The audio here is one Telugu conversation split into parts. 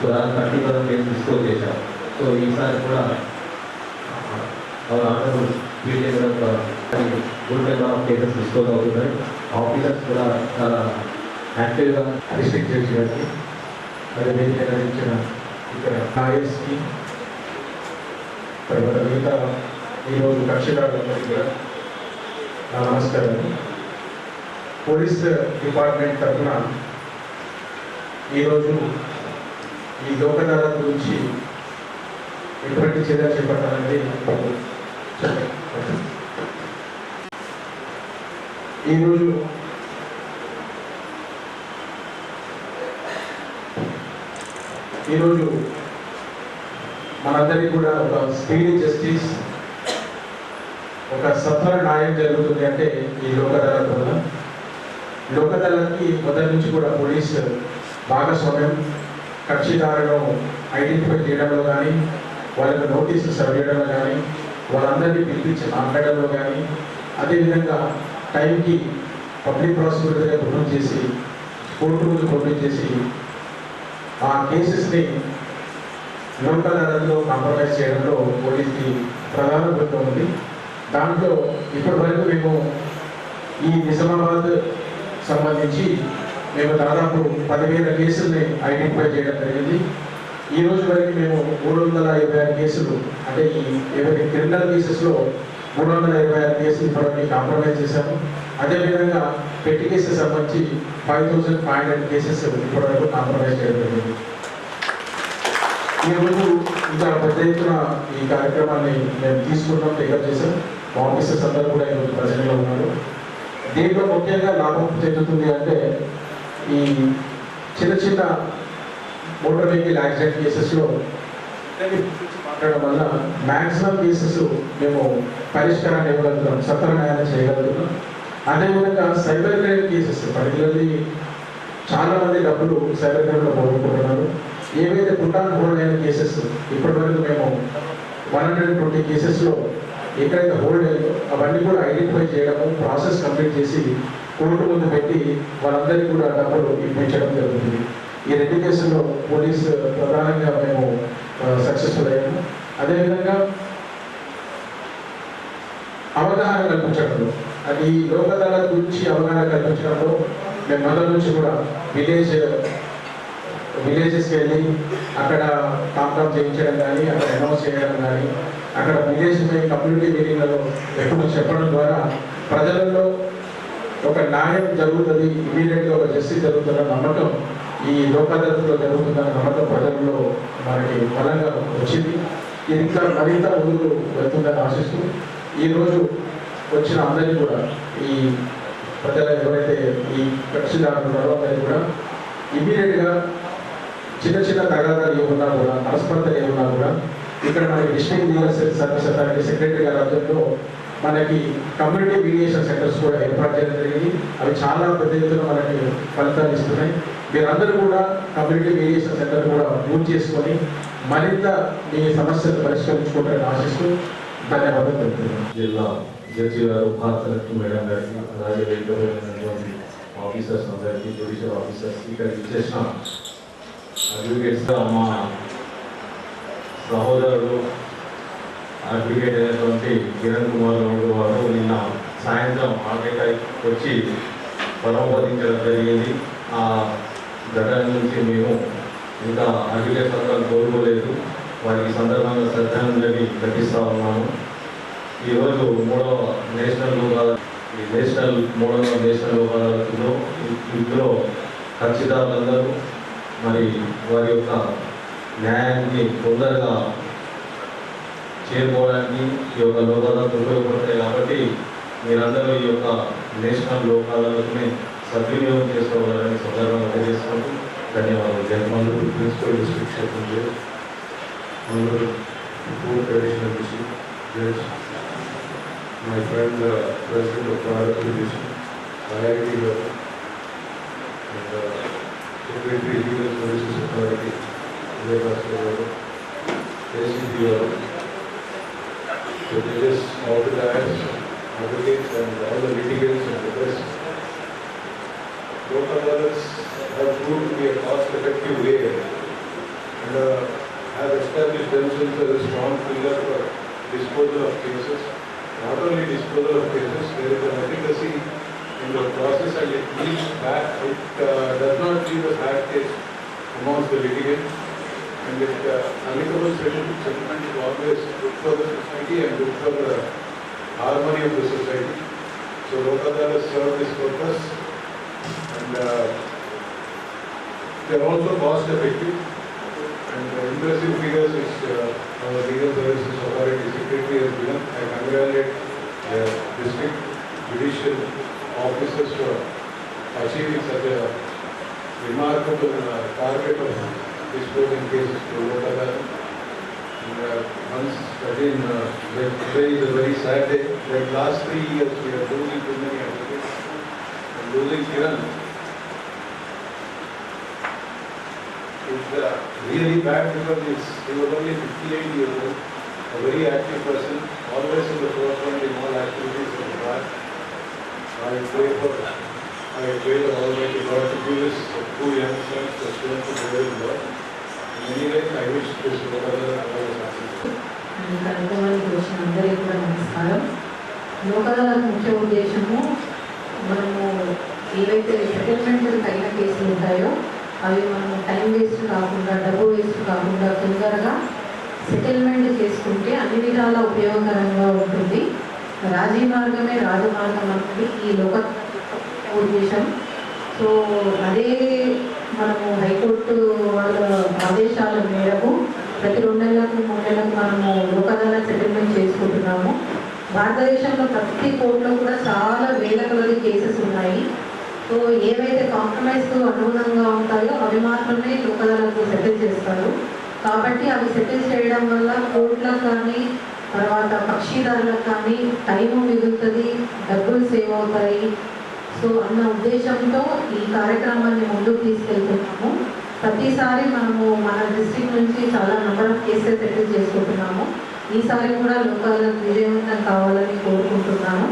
భారత్లో సుధారణ థర్టీ పర్సెంట్ కేసు డిస్కోర్ చేశాం సో ఈసారి కూడా ఆనరబుల్ వీళ్ళే కూడా good number of cases dispose అవుతున్నాయి ఆఫీసర్స్ కూడా చాలా యాక్టివ్గా డిస్ట్రిక్ట్ జడ్జి గారికి మరి వేదిక నిర్వహించిన ఇక్కడ ఐఎస్కి తర్వాత మిగతా ఈరోజు కక్షిదారులందరికీ కూడా నా నమస్కారం పోలీస్ డిపార్ట్మెంట్ తరఫున ఈరోజు ఈ లోక్ గురించి ఎటువంటి చర్య చేపట్టాలని ఈరోజు ఈరోజు మనందరికీ కూడా ఒక స్పీడ్ జస్టిస్ ఒక సత్వర న్యాయం జరుగుతుంది అంటే ఈ లోక్ వల్ల లోకదళానికి మొదటి నుంచి కూడా పోలీస్ భాగస్వామ్యం కక్షిదారులను ఐడెంటిఫై చేయడంలో కానీ వాళ్ళకి నోటీసులు సరివేయడంలో కానీ వాళ్ళందరినీ పిలిపించి మాట్లాడడంలో కానీ అదేవిధంగా టైంకి పబ్లిక్ ప్రాసిక్యూటర్ దగ్గర ప్రొడ్యూస్ చేసి కోర్టు ముందు పంపించేసి చేసి ఆ కేసెస్ని లోకల్ అదాలత్లో కాంప్రమైజ్ చేయడంలో పోలీస్కి ప్రధాన భూమిక ఉంది. దాంట్లో ఇప్పటి వరకు మేము ఈ నిజామాబాద్ సంబంధించి మేము దాదాపు పదివేల కేసుల్ని ఐడెంటిఫై చేయడం జరిగింది. ఈ రోజు వరకు మేము మూడు వందల ఇరవై ఆరు కేసులు అంటే ఈ ఇరవై క్రిమినల్ కేసెస్లో మూడు వందల ఇరవై ఆరు కేసులు ఇప్పటికీ కాంప్రమైజ్ చేశాము. అదేవిధంగా పెట్టి కేసెస్ సంబంధించి five thousand five hundred cases ఇప్పటివరకు కాంప్రమైజ్ చేయడం జరిగింది. ఈ రోజు ఇంకా పెద్ద ఎత్తున ఈ కార్యక్రమాన్ని మేము తీసుకుంటాం టేకప్ చేశాం. ఆఫీసర్స్ అందరూ కూడా ఈరోజు ప్రజల్లో ఉన్నారు. దీంట్లో ముఖ్యంగా లాభం చెందుతుంది అంటే ఈ చిన్న చిన్న మోటార్ వెహికల్ యాక్సిడెంట్ కేసెస్లో మాట్లాడడం వల్ల మ్యాక్సిమం కేసెస్ మేము పరిష్కారాన్ని ఇవ్వగలుగుతాం సత్వర చేయగలుగుతున్నాం అదేవిధంగా సైబర్ క్రైమ్ కేసెస్ పర్టికులర్లీ చాలా మంది డబ్బులు సైబర్ క్రైమ్లో పోగొట్టుకుంటున్నారు. ఏవైతే పుట్టాను హోల్డ్ అయిన కేసెస్ ఇప్పటివరకు మేము వన్ హండ్రెడ్ ట్వంటీ కేసెస్లో ఎక్కడైతే హోల్డ్ అయ్యిందో అవన్నీ కూడా ఐడెంటిఫై చేయడము ప్రాసెస్ కంప్లీట్ చేసి కోర్టు ముందు పెట్టి వాళ్ళందరికీ కూడా డబ్బులు ఇప్పించడం జరుగుతుంది. ఈ రెండు కేసుల్లో పోలీస్ ప్రధానంగా మేము సక్సెస్ఫుల్ అయ్యాము. అదేవిధంగా అవగాహన కల్పించడంలో అది లోక్ అదాలత్ గురించి అవగాహన కల్పించడంలో మేము మొదటి నుంచి కూడా విలేజ్ విలేజెస్కి వెళ్ళి అక్కడ టాప్ చేయించడం కానీ అక్కడ అనౌన్స్ చేయడం కానీ అక్కడ విలేజ్ కమ్యూనిటీ మీటింగ్లలో ఎప్పుడు చెప్పడం ద్వారా ప్రజలలో ఒక న్యాయం జరుగుతుంది ఇమీడియట్గా ఒక జస్టిస్ జరుగుతున్న నమ్మకం ఈ లోకాదాలతలో జరుగుతున్న నమ్మకం ప్రజల్లో మనకి బలంగా వచ్చింది. ఇది ఇంకా మరింత ముందుకు వెళ్తుందని ఆశిస్తూ ఈరోజు వచ్చిన అందరినీ కూడా ఈ ప్రజలు ఎవరైతే ఈ కక్షిదారులు ఉన్నారో అందరికీ కూడా ఇమీడియట్గా చిన్న చిన్న తగాదాలు ఏమున్నా కూడా మనస్పర్ధలు ఏమున్నా కూడా ఇక్కడ మనకి district legal service authority secretary గారి ఆధ్వర్యంలో మనకి కమ్యూనిటీ మీడియేషన్ సెంటర్స్ కూడా ఏర్పాటు చేయడం జరిగింది. అవి చాలా పెద్ద ఎత్తున మనకి ఫలితాలు ఇస్తున్నాయి. మీరందరూ కూడా కమ్యూనిటీ మీడియేషన్ సెంటర్ కూడా యూజ్ చేసుకొని మరింత మీ సమస్యలు పరిష్కరించుకుంటారని ఆశిస్తూ ధన్యవాదాలు తెలుపుతున్నాను. జిల్లా జడ్జి గారు భారత మేడం గారికి అలాగే వేదికమైనటువంటి ఆఫీసర్స్ అందరికీ జుడిషియల్ ఆఫీసర్స్ ఇక్కడ ఇచ్చేసిన అడ్వకేట్స్గా మా సహోదరుడు అడ్వకేట్ అయినటువంటి కిరణ్ కుమార్ గౌడ్ వారు నిన్న సాయంత్రం ఆర్డేకాయ వచ్చి పరమపదించడం జరిగింది. ఆ ఘటన నుంచి మేము ఇంకా అడ్వకేట్ సంఘాలు కోరుకోలేదు. వారికి సందర్భంగా శ్రద్ధాంజలి ఘటిస్తా ఉన్నాము ఈరోజు మూడవ నేషనల్ లోక్ నేషనల్ మూడవ నేషనల్ లోక్ ఇందులో కక్షిదారులందరూ మరి వారి యొక్క న్యాయాన్ని తొందరగా చేరుకోవడానికి ఈ యొక్క లోక్ అదాలత్ ఉపయోగపడతాయి కాబట్టి మీరందరూ ఈ యొక్క నేషనల్ లోక్ అదాలత్ని సద్వినియోగం చేసుకోవాలని సందర్భంగా తెలియజేసుకుంటూ ధన్యవాదాలు Jaganmohan Honorable Principal District Secretary, Honorable Food Traditional District Judge, my friend, uh, President of Bharat Division, IIT Garu, and uh, Secretary Legal Services Authority, Vijay Bhaskar Garu, ACP Garu, the guys, advocates and all the litigants and the rest. Local advocates have proved to be a cost-effective way and uh, have established themselves as a strong pillar for disposal of cases. Not only disposal of cases, there is an efficacy in the process and it leaves back, it uh, does not leave a bad taste amongst the litigants. And it, uh, amicable settlement settlement is always good for the society and good for the harmony of the society. So Lokadala serve this purpose and uh, they are also cost effective. And the impressive figures is uh, our legal services authority secretary has given. I congratulate the district judicial officers for achieving such a remarkable uh, target of disposing cases to Lokadala. And uh, once again, uh, today is a very sad day. That last three years we are losing too many advocates. And losing Kiran is uh, really bad because he was only 58 years old, a very active person, always in the forefront in all activities of the bar. I pray for, I pray the Almighty God to give us two young sons the strength to bear his word. In any way, I wish this brother all the success. వచ్చిన అందరికీ కూడా నమస్కారం లోకదాల ముఖ్య ఉద్దేశము మనము ఏవైతే సెటిల్మెంట్ తగిన కేసులు ఉంటాయో అవి మనం టైం వేస్ట్ కాకుండా డబ్బు వేస్ట్ కాకుండా తొందరగా సెటిల్మెంట్ చేసుకుంటే అన్ని విధాల ఉపయోగకరంగా ఉంటుంది రాజీ మార్గమే రాజమార్గం అన్నది ఈ లోక ఉద్దేశం. సో అదే మనము హైకోర్టు వాళ్ళ ఆదేశాల మేరకు ప్రతి రెండు నెలలకు మూడు నెలలకు మనము లోకదాల సెటిల్మెంట్ చేసుకుంటున్నాము. భారతదేశంలో ప్రతి కోర్టులో కూడా చాలా వేల కొలది కేసెస్ ఉన్నాయి. సో ఏవైతే కాంప్రమైజ్కు అనుగుణంగా ఉంటాయో అవి మాత్రమే లోకదాలకు సెటిల్ చేస్తారు. కాబట్టి అవి సెటిల్ చేయడం వల్ల కోర్టులకు కానీ తర్వాత పక్షిదారులకు కానీ టైం మిగులుతుంది డబ్బులు సేవ్ అవుతాయి సో అన్న ఉద్దేశంతో ఈ కార్యక్రమాన్ని ముందుకు తీసుకెళ్తున్నాము. ప్రతిసారి మనము మన డిస్ట్రిక్ట్ నుంచి చాలా నెంబర్ ఆఫ్ కేసెస్ అటెండ్ చేసుకుంటున్నాము. ఈసారి కూడా లోకాలకు విజయవంతం కావాలని కోరుకుంటున్నాను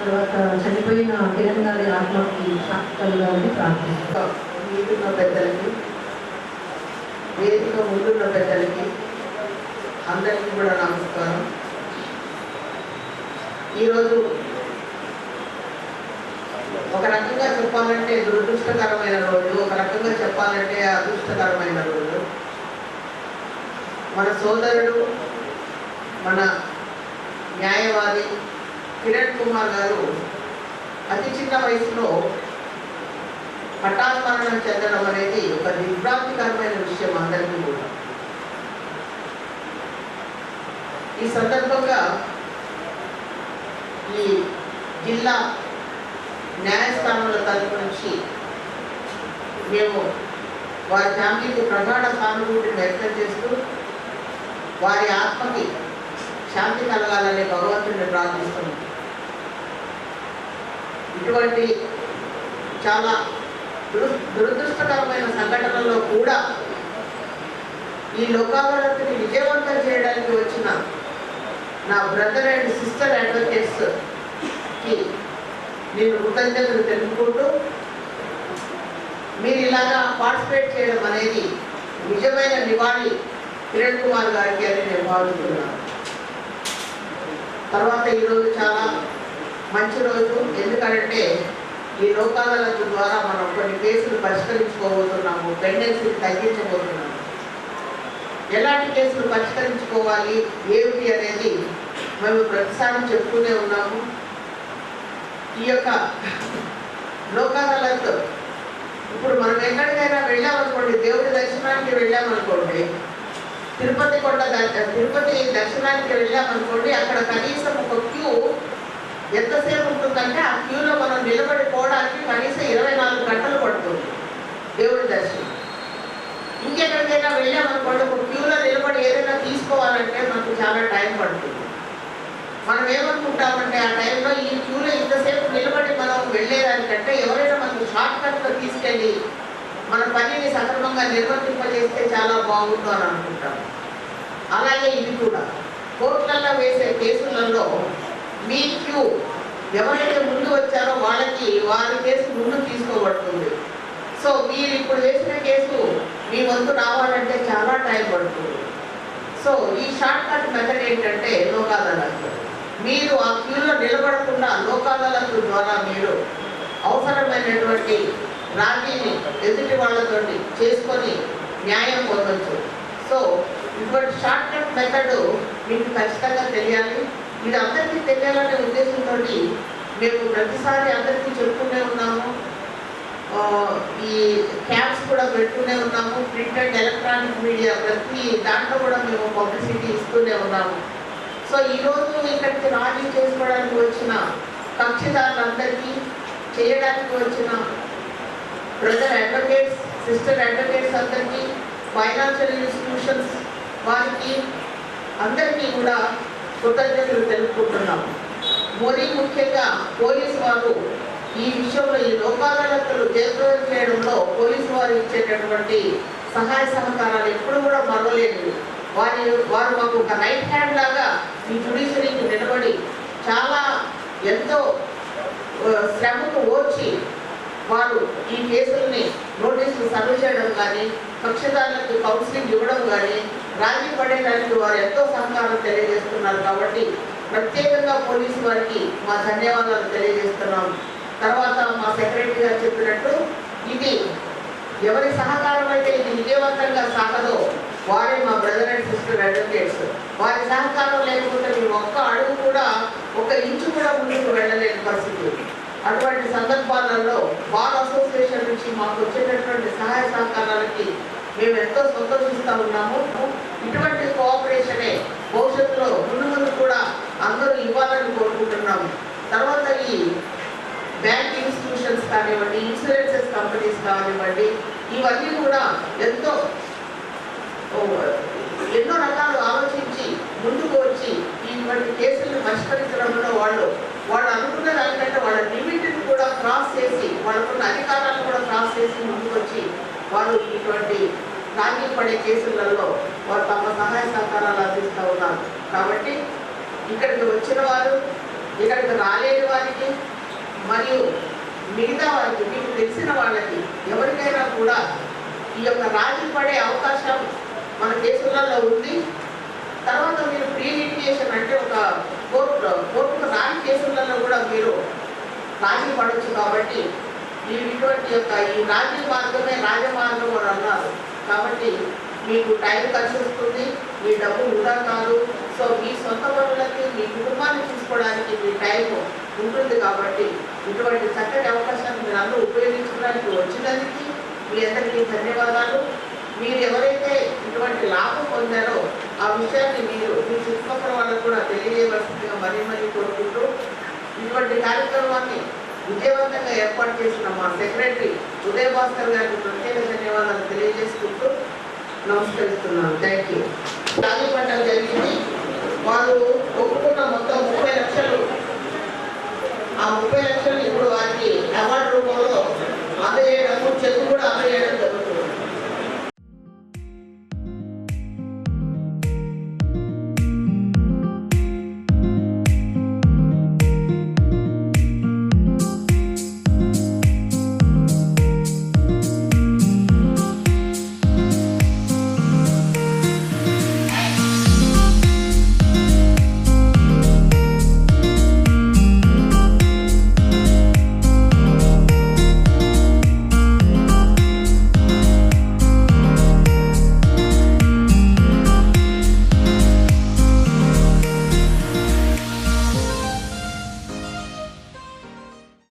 తర్వాత చనిపోయిన కిరణ్ గారి ఆత్మకి శాంతి కలగాలని ప్రార్థిస్తున్నాను పెద్దలకి వేదిక ముందున్న పెద్దలకి అందరికీ కూడా నమస్కారం. ఈరోజు ఒక రకంగా చెప్పాలంటే దురదృష్టకరమైన రోజు ఒక రకంగా చెప్పాలంటే అదృష్టకరమైన రోజు. మన సోదరుడు మన న్యాయవాది కిరణ్ కుమార్ గారు అతి చిన్న వయసులో హఠాత్ మరణం చెందడం అనేది ఒక దిగ్భ్రాంతికరమైన విషయం అందరికీ కూడా. ఈ సందర్భంగా ఈ జిల్లా న్యాయస్థానంలో తరపు నుంచి మేము వారి ఫ్యామిలీకి ప్రగాఢ సానుభూతిని వ్యక్తం చేస్తూ వారి ఆత్మకి శాంతి కలగాలని భగవంతుడిని ప్రార్థిస్తున్నాం. ఇటువంటి చాలా దురు దురదృష్టకరమైన సంఘటనలో కూడా ఈ లోకాదాలతని విజయవంతం చేయడానికి వచ్చిన నా బ్రదర్ అండ్ సిస్టర్ అడ్వకేట్స్కి నేను కృతజ్ఞతలు తెలుపుకుంటూ మీరు ఇలాగా పార్టిసిపేట్ చేయడం అనేది నిజమైన నివాళి కిరణ్ కుమార్ గారికి అని నేను భావిస్తున్నాను. తర్వాత ఈరోజు చాలా మంచి రోజు. ఎందుకంటే ఈ లోకాదాలత ద్వారా మనం కొన్ని కేసులు పరిష్కరించుకోబోతున్నాము. పెండెన్సీ తగ్గించబోతున్నాము. ఎలాంటి కేసులు పరిష్కరించుకోవాలి? ఏమిటి అనేది మేము ప్రతిసారి చెప్తూనే ఉన్నాము. ఈ యొక్క లోకాదాలత్ ఇప్పుడు మనం ఎక్కడికైనా వెళ్ళామనుకోండి దేవుడి దర్శనానికి వెళ్ళామనుకోండి తిరుపతి కొండ ద- తిరుపతి దర్శనానికి వెళ్ళామనుకోండి అక్కడ కనీసం ఒక క్యూ ఎంతసేపు ఉంటుందంటే ఆ క్యూలో మనం నిలబడి పోవడానికి కనీసం ఇరవై నాలుగు గంటలు పడుతుంది దేవుడి దర్శనం. ఇంకెక్కడికైనా వెళ్ళామనుకోండి ఒక క్యూలో నిలబడి ఏదైనా తీసుకోవాలంటే మనకు చాలా టైం పడుతుంది. మనం ఏమనుకుంటామంటే ఆ టైంలో ఈ క్యూలో ఇంతసేపు నిలబడి మనం వెళ్ళేదానికంటే ఎవరైనా మనకు షార్ట్ కట్లో తీసుకెళ్ళి మన పనిని సక్రమంగా నిర్వర్తింపజేస్తే చాలా బాగుండు అని అనుకుంటాం. అలాగే ఇది కూడా. కోర్టులలో వేసే కేసులలో మీ క్యూ ఎవరైతే ముందు వచ్చారో వాళ్ళకి వారి కేసు ముందు తీసుకోబడుతుంది. సో మీరు ఇప్పుడు వేసిన కేసు మీ వంతు రావాలంటే చాలా టైం పడుతుంది. సో ఈ షార్ట్ కట్ మెథడ్ ఏంటంటే లోక్ మీరు ఆ క్యూలో నిలబడకుండా లోకాలకు ద్వారా మీరు అవసరమైనటువంటి రాజీని ఎదుటి వాళ్ళతోటి చేసుకొని న్యాయం పొందొచ్చు. సో ఇటువంటి షార్ట్ కట్ మెథడ్ మీకు ఖచ్చితంగా తెలియాలి. ఇది అందరికీ తెలియాలనే ఉద్దేశంతో మేము ప్రతిసారి అందరికీ చెప్తూనే ఉన్నాము. ఈ క్యాప్స్ కూడా పెడుతూనే ఉన్నాము. ప్రింట్ అండ్ ఎలక్ట్రానిక్ మీడియా ప్రతి దాంట్లో కూడా మేము పబ్లిసిటీ ఇస్తూనే ఉన్నాము. సో ఈరోజు ఇక్కడికి రాజీ చేసుకోవడానికి వచ్చిన కక్షిదారులందరికీ చేయడానికి వచ్చిన బ్రదర్ అడ్వకేట్స్ సిస్టర్ అడ్వకేట్స్ అందరికీ ఫైనాన్షియల్ ఇన్స్టిట్యూషన్స్ వారికి అందరికీ కూడా కృతజ్ఞతలు తెలుపుకుంటున్నాం. మరీ ముఖ్యంగా పోలీసు వారు ఈ విషయంలో ఈ లోకాదాలతలు జయప్రదం చేయడంలో పోలీసు వారు ఇచ్చేటటువంటి సహాయ సహకారాలు ఎప్పుడు కూడా మరవలేదు వారి వారు మాకు ఒక రైట్ హ్యాండ్ లాగా ఈ జుడిషియరీకి నిలబడి చాలా ఎంతో ఆ, శ్రమకు ఓర్చి వారు ఈ కేసుల్ని నోటీసులు సర్వ్ చేయడం కానీ పక్షదారులకు కౌన్సిలింగ్ ఇవ్వడం కానీ రాజీ పడేయడానికి వారు ఎంతో సహకారం తెలియజేస్తున్నారు కాబట్టి ప్రత్యేకంగా పోలీసు వారికి మా ధన్యవాదాలు తెలియజేస్తున్నాం. తర్వాత మా సెక్రటరీ గారు చెప్పినట్టు ఇది ఎవరి సహకారం అయితే ఇది విజయవంతంగా సాగదో వారే మా బ్రదర్ అండ్ సిస్టర్ అడ్వకేట్స్ వారి సహకారం లేకపోతే మేము ఒక్క అడుగు కూడా ఒక ఇంచు కూడా ముందుకు వెళ్ళలేని పరిస్థితి అటువంటి సందర్భాలలో బార్ అసోసియేషన్ నుంచి మాకు వచ్చేటటువంటి సహాయ సహకారాలకి మేము ఎంతో సంతోషిస్తూ ఉన్నాము. ఇటువంటి కోఆపరేషనే భవిష్యత్తులో ముందు ముందు కూడా అందరూ ఇవ్వాలని కోరుకుంటున్నాము. తర్వాత ఈ బ్యాంక్ ఇన్స్టిట్యూషన్స్ కానివ్వండి ఇన్సూరెన్సెస్ కంపెనీస్ కానివ్వండి ఇవన్నీ కూడా ఎంతో ఎన్నో రకాలు ఆలోచించి ముందుకు వచ్చి ఇటువంటి కేసులను పరిష్కరించడంలో వాళ్ళు వాళ్ళు అనుకున్న దానికంటే వాళ్ళ లిమిట్ని కూడా క్రాస్ చేసి వాళ్ళకున్న అధికారాలను కూడా క్రాస్ చేసి ముందుకు వచ్చి వాళ్ళు ఇటువంటి రాజీ పడే కేసులలో వారు తమ సహాయ సహకారాలు అందిస్తూ ఉన్నారు. కాబట్టి ఇక్కడికి వచ్చిన వారు ఇక్కడికి రాలేని వారికి మరియు మిగతా వారికి మీకు తెలిసిన వాళ్ళకి ఎవరికైనా కూడా ఈ యొక్క రాజీ పడే అవకాశం మన కేసులలో ఉంది. తర్వాత మీరు ప్రీ లిటిగేషన్ అంటే ఒక కోర్టు కోర్టుకు రాని కేసులలో కూడా మీరు రాజీ పడవచ్చు కాబట్టి ఈ ఇటువంటి యొక్క ఈ రాజీ మార్గమే రాజమార్గం అని అన్నారు. కాబట్టి మీకు టైం ఖర్చు వస్తుంది మీ డబ్బు వృధా కాదు. సో మీ సొంత పనులకి మీ కుటుంబాన్ని చూసుకోవడానికి మీ టైం ఉంటుంది కాబట్టి ఇటువంటి చక్కటి అవకాశాన్ని మీరు అందరూ ఉపయోగించుకోవడానికి వచ్చినందుకు మీ అందరికీ ధన్యవాదాలు. మీరు ఎవరైతే ఇటువంటి లాభం పొందారో ఆ విషయాన్ని మీరు మీ చుట్టుపక్కల వాళ్ళకు కూడా తెలియజేయవలసిందిగా మరీ మరీ కోరుకుంటూ ఇటువంటి కార్యక్రమాన్ని విజయవంతంగా ఏర్పాటు చేసిన మా సెక్రటరీ ఉదయ భాస్కర్ గారికి ప్రత్యేక ధన్యవాదాలు తెలియజేసుకుంటూ నమస్కరిస్తున్నాను. థ్యాంక్ యూ రాగి పంట జరిగింది. వాళ్ళు ఒప్పుకున్న మొత్తం ముప్పై లక్షలు ఆ ముప్పై లక్షలు ఇప్పుడు వారికి అవార్డు రూపంలో అందజేయడము చెక్ కూడా అందజేయడం జరుగుతుంది.